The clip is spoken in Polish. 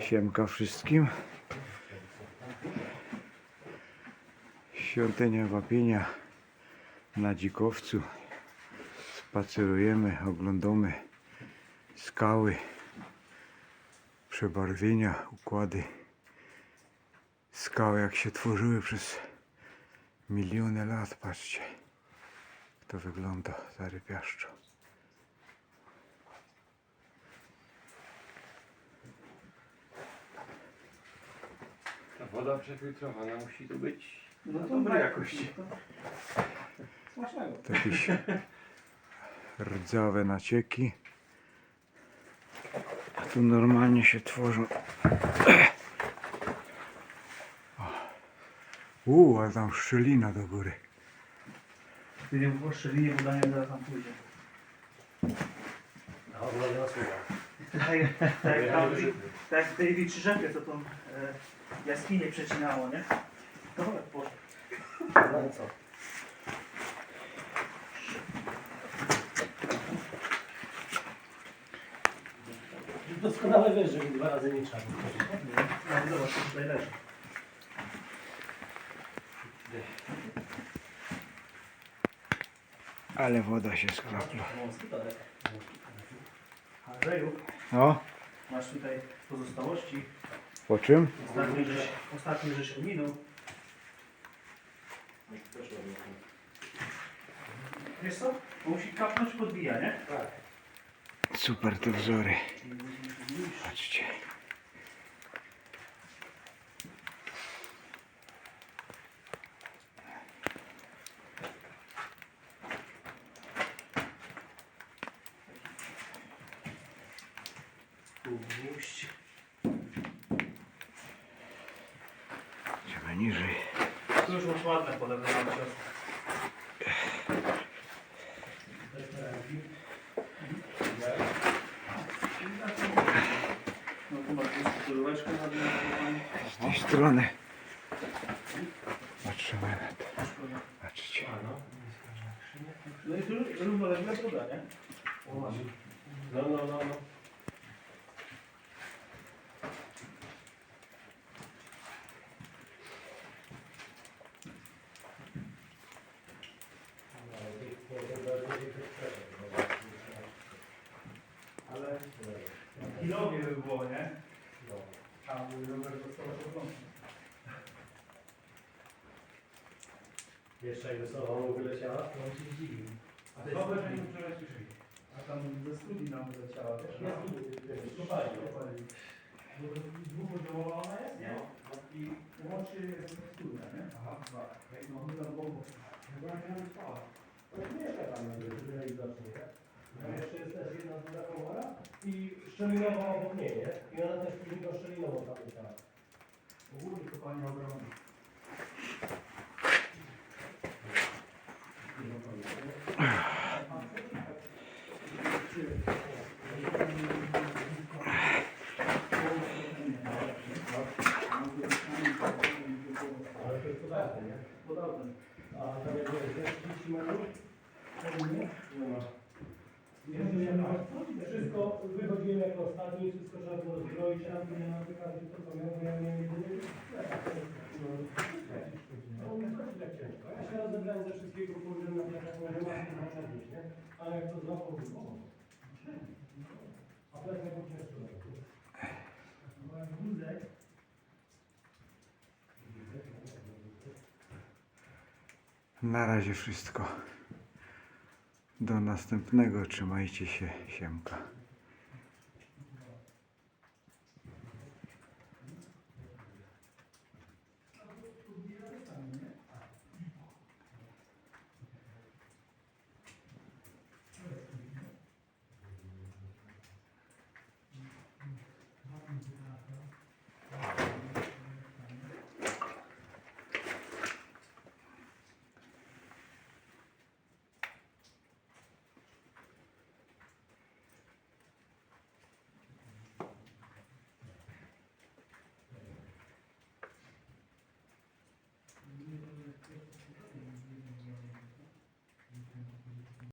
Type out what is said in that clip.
Siemka wszystkim. Świątynia Wapienia na Dzikowcu. Spacerujemy, oglądamy skały, przebarwienia, układy skał jak się tworzyły przez miliony lat. Patrzcie, jak to wygląda zarypiaszczo. Woda przefiltrowana musi tu być No to dobrej tak. jakości. Smacznego. To jakieś rdzawe nacieki. A tu normalnie się tworzą. Uuu, ale tam szczelina do góry. Ty nie wypuszczy linię, bo Daniel zaraz tam pójdzie. A woda na słowa. Tak jak- tak tam- tak w tej witrzrzepie, co tą e, jaskinię przecinało, nie? No tak, poszło. No co? Doskonale wiesz, że dwa razy nie trzeba. No zobacz, co tutaj leży. Ale woda się sklapła. Andrzeju, No, masz tutaj pozostałości. po czym? Ostatni żeś, ostatni żeś ominął. Wiesz co? Bo musi kapnąć podbija, nie? Tak. Super te wzory. Patrzcie. Puść. Trzeba niżej. Tu już masz ładne cios. No tu na. Z tej strony. Patrzymy na to. Patrzcie. No. I tu równolegle druga, nie? No, no, no, no. Kilowie by było, nie? Rower dostał oglądać. Jeszcze wyleciała, to on się zdziwił. A to jest... nie wczoraj słyszeli. A tam ze studii nam wyleciała, wiesz? Ja tu kopali. Dwupoziomowa ona jest, nie? I łączy studia, nie? Aha, dwa. No, tam boku. Chyba nie mam spała. To mieszka tam na górze, tyle widocznie, tak? Tam jeszcze jest też jedna druga komora i szczelinowa obok niej, nie? I ona też później go szczelinową tam leciała. Ogólnie kopalnia ogromna. Ale to jest podatne, nie? Podobne. A tam jak jest 30 metrów? Nie? Nie ma. Wszystko wychodziłem jako ostatni, wszystko trzeba było zbroić, a tu nie mam wykazy, to co miałem, ja miałem jedynie No, chodzi tak ciężko. Ja się rozebrałem ze wszystkiego, kurde, na plecach, mówię, mam to przenieść, nie? Ale jak to złapał, to o, A plecak był ciężko. Na razie wszystko. Do następnego. Trzymajcie się. Siemka.